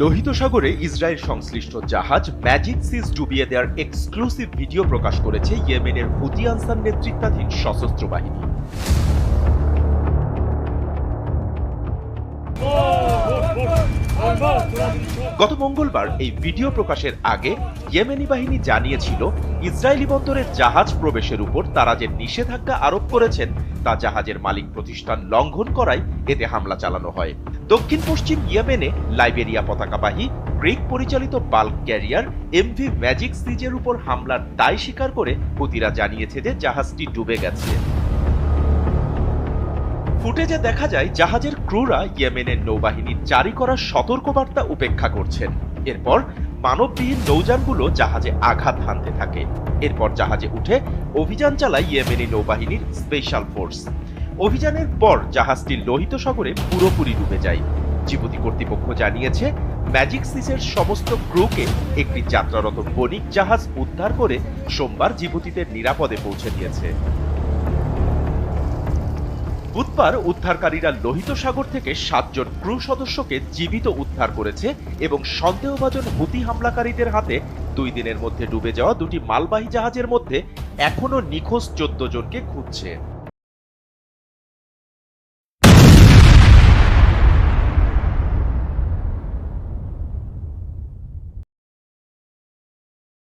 লোহিত সাগরে ইসরায়েল সংশ্লিষ্ট জাহাজ ম্যাজিক সিজ ডুবিয়ে দেওয়ার এক্সক্লুসিভ ভিডিও প্রকাশ করেছে ইয়েমেনের হুতি আনসার নেতৃত্বাধীন সশস্ত্র বাহিনী। গত মঙ্গলবার এই ভিডিও প্রকাশের আগে ইয়েমেনি বাহিনী জানিয়েছিল, ইসরায়েলি বন্দরে জাহাজ প্রবেশের উপর তারা যে নিষেধাজ্ঞা আরোপ করেছেন, তা জাহাজের মালিক প্রতিষ্ঠান লঙ্ঘন করায় এতে হামলা চালানো হয়। দক্ষিণ পশ্চিম ইয়েমেনে লাইবেরিয়া পতাকাবাহী গ্রিক পরিচালিত বাল্ক ক্যারিয়ার এমভি ম্যাজিক সিজের উপর হামলার দায় স্বীকার করে হুতিরা জানিয়েছে যে জাহাজটি ডুবে গেছে। ফুটেজে দেখা যায় জাহাজের ক্রুরা ইয়েমেনের নৌবাহিনীর জারি করা সতর্কবার্তা উপেক্ষা করছেন। এরপর মানববিহীন নৌযানগুলো জাহাজে আঘাত হানতে থাকে। এরপর জাহাজে উঠে অভিযান চালায় ইয়েমেনি নৌবাহিনীর স্পেশাল ফোর্স। অভিযানের পর জাহাজটি লোহিত সাগরে পুরোপুরি ডুবে যায়। জিবুতি কর্তৃপক্ষ জানিয়েছে, ম্যাজিক সিসের সমস্ত ক্রুকে একটি যাত্রারত বণিক জাহাজ উদ্ধার করে সোমবার জিবুতিতে নিরাপদে পৌঁছে দিয়েছে। বুধবার উদ্ধারকারীরা লোহিত সাগর থেকে সাতজন ক্রু সদস্যকে জীবিত উদ্ধার করেছে এবং সন্দেহভাজন হুতি হামলাকারীদের হাতে দুই দিনের মধ্যে ডুবে যাওয়া দুটি মালবাহী জাহাজের মধ্যে এখনও নিখোঁজ চোদ্দ জনকে খুঁজছে।